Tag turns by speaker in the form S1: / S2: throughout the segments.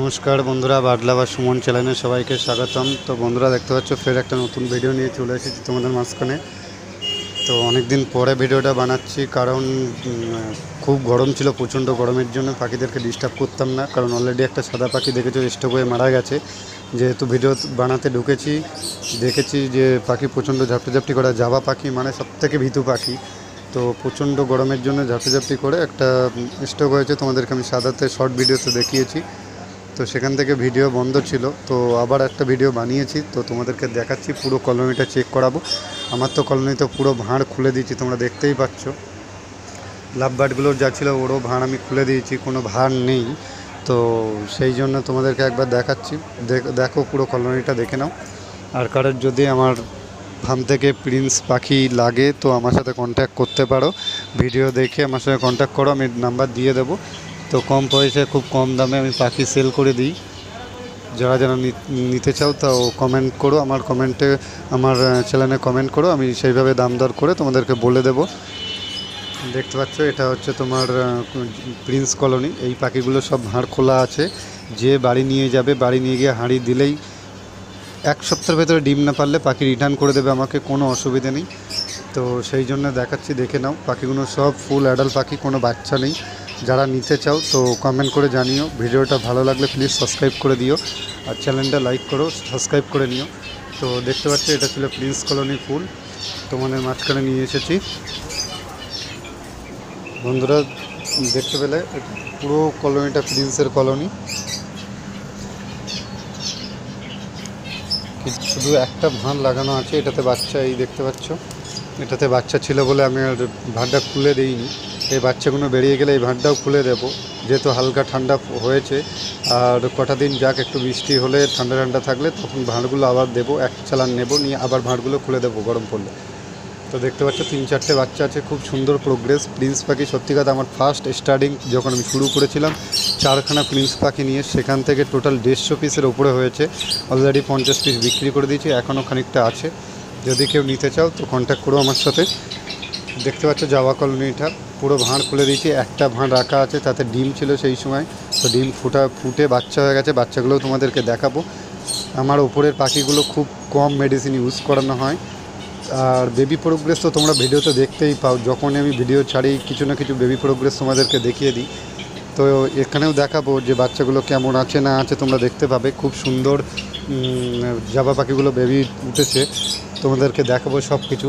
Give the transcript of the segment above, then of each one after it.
S1: নমস্কার বন্ধুরা, বাদলা বা সুমন চ্যানেলে সবাইকে স্বাগতম। তো বন্ধুরা, দেখতে পাচ্ছ, ফের একটা নতুন ভিডিও নিয়ে চলে এসেছি তোমাদের মাঝখানে। তো অনেক দিন পরে ভিডিওটা বানাচ্ছি, কারণ খুব গরম ছিল, প্রচণ্ড গরমের জন্য পাখিদেরকে ডিস্টার্ব করতাম না, কারণ অলরেডি একটা সাদা পাখি দেখেছ স্টোভ হয়ে মারা গেছে। যেহেতু ভিডিও বানাতে ঢুকেছি, দেখেছি যে পাখি প্রচণ্ড ঝাপটি করা, জাবা পাখি মানে সবথেকে ভীতু পাখি। তো প্রচণ্ড গরমের জন্য ঝাপটি করে একটা স্টোভ হয়েছে, তোমাদেরকে আমি সাদাতে শর্ট ভিডিওতে দেখিয়েছি। তো সেখান থেকে ভিডিও বন্ধ ছিল। তো আবার একটা ভিডিও বানিয়েছি, তো তোমাদেরকে দেখাচ্ছি, পুরো কলোনিটা চেক করাবো। আমার তো কলোনিতে পুরো ভাঁড় খুলে দিয়েছি, তোমরা দেখতেই পাচ্ছ। লাভ বার্ডগুলোর যা ছিল, ওরও ভাঁড় আমি খুলে দিয়েছি, কোনো ভাঁড় নেই। তো সেই জন্য তোমাদেরকে একবার দেখাচ্ছি। দেখ- দেখো পুরো কলোনিটা, দেখে নাও। আর কারোর যদি আমার ফার্ম থেকে প্রিন্স পাখি লাগে, তো আমার সাথে কন্ট্যাক্ট করতে পারো। ভিডিও দেখে আমার সাথে কন্ট্যাক্ট করো, আমি নাম্বার দিয়ে দেবো। তো কম পয়সায় খুব কম দামে আমি পাখি সেল করে দিই। যারা যারা নিতে চাও তাও কমেন্ট করো, আমার কমেন্টে আমার চ্যানেলে কমেন্ট করো, আমি সেইভাবে দাম দর করে তোমাদেরকে বলে দেবো। দেখতে পাচ্ছ, এটা হচ্ছে তোমার প্রিন্স কলোনি এই পাখিগুলো সব ভাঁড় খোলা আছে। যে বাড়ি নিয়ে যাবে, বাড়ি নিয়ে গিয়ে হাঁড়ি দিলেই এক সপ্তাহের ভেতরে ডিম না পারলে পাখি রিটার্ন করে দেবে, আমাকে কোনো অসুবিধে নেই। তো সেই জন্য দেখাচ্ছি, দেখে নাও, পাখিগুলো সব ফুল অ্যাডাল্ট পাখি, কোনো বাচ্চা নেই। যারা নিতে চাও, তো কমেন্ট করে জানিও। ভিডিওটা ভালো লাগলে প্লিজ সাবস্ক্রাইব করে দিও। আর চ্যানেলটা লাইক করো সাবস্ক্রাইব করে নিও। তো দেখতে পাচ্ছ, এটা ছিল প্রিন্স কলোনি ফুল। তোমাদের মাঝখানে নিয়ে এসেছি। বন্ধুরা, দেখতে পেলে পুরো কলোনিটা প্রিন্সের কলোনি শুধু একটা ভাঁড় লাগানো আছে, এটাতে বাচ্চা, এই দেখতে পাচ্ছ। এটাতে বাচ্চা ছিল বলে আমি আর ভাঁড়টা খুলে দিইনি। এই বাচ্চাগুলো বেরিয়ে গেলে এই ভাঁড়টাও খুলে দেবো। যেহেতু হালকা ঠান্ডা হয়েছে, আর কটা দিন যাক একটু বৃষ্টি হলে, ঠান্ডা ঠান্ডা থাকলে তখন ভাঁড়গুলো আবার দেবো, এক চালান নেব, নিয়ে আবার ভাঁড়গুলো খুলে দেবো গরম পড়লে। তো দেখতে পাচ্ছ, তিন চারটে বাচ্চা আছে, খুব সুন্দর প্রোগ্রেস প্রিন্স পাখি, সত্যি কথা আমার ফার্স্ট স্টার্টিং যখন আমি শুরু করেছিলাম, চারখানা প্রিন্স পাখি নিয়ে সেখান থেকে টোটাল দেড়শো পিসের ওপরে হয়েছে। অলরেডি পঞ্চাশ পিস বিক্রি করে দিয়েছি এখনও খানিকটা আছে। যদি কেউ নিতে চাও তো কন্ট্যাক্ট করো আমার সাথে। দেখতে পাচ্ছ, জাওয়া কলোনিটা। পুরো ভাঁড় খুলে দিয়েছি, একটা ভাঁড় রাখা আছে, তাতে ডিম ছিল সেই সময়। তো ডিম ফুটা, ফুটে বাচ্চা হয়ে গেছে, বাচ্চাগুলোও তোমাদেরকে দেখাবো। আমার ওপরের পাখিগুলো খুব কম মেডিসিন ইউজ করানো হয়। আর বেবি প্রোগ্রেস তো তোমরা ভিডিওতে দেখতেই পাও, যখনই আমি ভিডিও ছাড়ি, কিছু না কিছু বেবি প্রোগ্রেস তোমাদেরকে দেখিয়ে দিই। তো এখানেও দেখাবো যে বাচ্চাগুলো কেমন আছে, না আছে, তোমরা দেখতে পাবে। খুব সুন্দর জাবা পাখিগুলো বেবি উঠেছে। তোমাদেরকে দেখাবো সব কিছু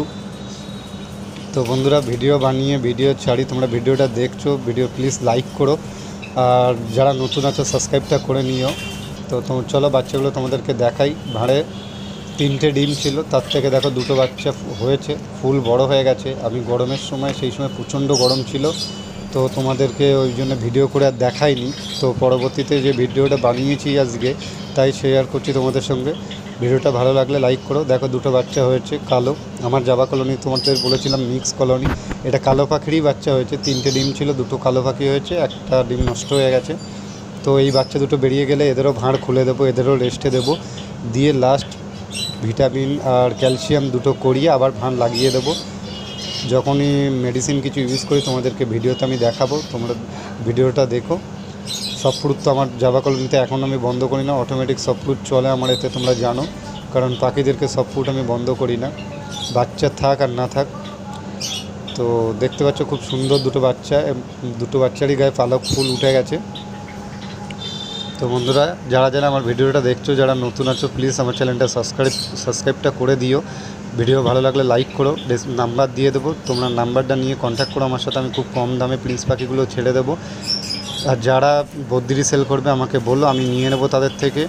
S1: তো বন্ধুরা, ভিডিও বানিয়ে, ভিডিও ছাড়ি, তোমরা ভিডিওটা দেখছ, ভিডিও প্লিজ লাইক করো। আর যারা নতুন আছো সাবস্ক্রাইবটা করে নিও। তো চলো, বাচ্চাগুলো তোমাদেরকে দেখাই। ভাঁড়ে তিনটে ডিম ছিল, তার থেকে দেখো দুটো বাচ্চা হয়েছে, ফুল বড় হয়ে গেছে। আমি গরমের সময়, সেই সময় প্রচণ্ড গরম ছিল, তো তোমাদেরকে ওই জন্য ভিডিও করে আর দেখাইনি। তো পরবর্তীতে যে ভিডিওটা বানিয়েছি আজকে তাই শেয়ার করছি তোমাদের সঙ্গে। ভিডিওটা ভালো লাগলে লাইক করো। দেখো দুটো বাচ্চা হয়েছে, কালো। আমার জাবা কলোনি তোমাদের বলেছিলাম মিক্স কলোনি। এটা কালো পাখিরই বাচ্চা হয়েছে। তিনটে ডিম ছিল, দুটো কালো পাখি হয়েছে, একটা ডিম নষ্ট হয়ে গেছে। তো এই বাচ্চা দুটো বেরিয়ে গেলে এদেরও ভাঁড় খুলে দেবো, এদেরও রেস্টে দেবো। দিয়ে লাস্ট ভিটামিন আর ক্যালসিয়াম দুটো করিয়ে আবার ভাঁড় লাগিয়ে দেবো। যখনই মেডিসিন কিছু ইউজ করি, তোমাদেরকে ভিডিওতে আমি দেখাবো। তোমরা ভিডিওটা দেখো। সব ফ্রুট তো আমার জাবা কলোনিতে এখন আমি বন্ধ করি না অটোমেটিক সব ফ্রুট চলে আমার এতে, তোমরা জানো। কারণ পাখিদেরকে সব ফ্রুট আমি বন্ধ করি না। বাচ্চা থাক আর না থাক। তো দেখতে পাচ্ছ খুব সুন্দর দুটো বাচ্চা দুটো বাচ্চারই গায়ে পালক ফুল উঠে গেছে। তো বন্ধুরা, যারা যারা আমার ভিডিওটা দেখছ, যারা নতুন আছো প্লিজ আমার চ্যানেলটা সাবস্ক্রাইব সাবস্ক্রাইবটা করে দিও। ভিডিও ভালো লাগলে লাইক করো নাম্বার দিয়ে দেবো। তোমরা নাম্বারটা নিয়ে কন্ট্যাক্ট করো, আমার সাথে আমি খুব কম দামে প্রিন্স পাখিগুলো ছেড়ে দেবো। আর যারা বদ্রি সেল করবে আমাকে বলো আমি নিয়ে নেব তাদের থেকে।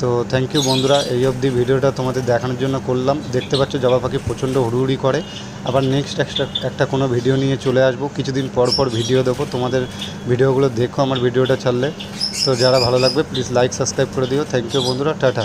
S1: তো থ্যাংক ইউ বন্ধুরা, এই অবধি ভিডিওটা তোমাদের দেখানোর জন্য করলাম। দেখতে পাচ্ছ জবা পাখি প্রচণ্ড হুড়ুহুড়ি করে। আবার নেক্সট একটা একটা কোনো ভিডিও নিয়ে চলে আসব। কিছুদিন পর পর ভিডিও দেবো। তোমাদের ভিডিওগুলো দেখো আমার ভিডিওটা ছাড়লে। তো যারা ভালো লাগবে প্লিজ লাইক সাবস্ক্রাইব করে দিও। থ্যাংক ইউ বন্ধুরা, টাটা।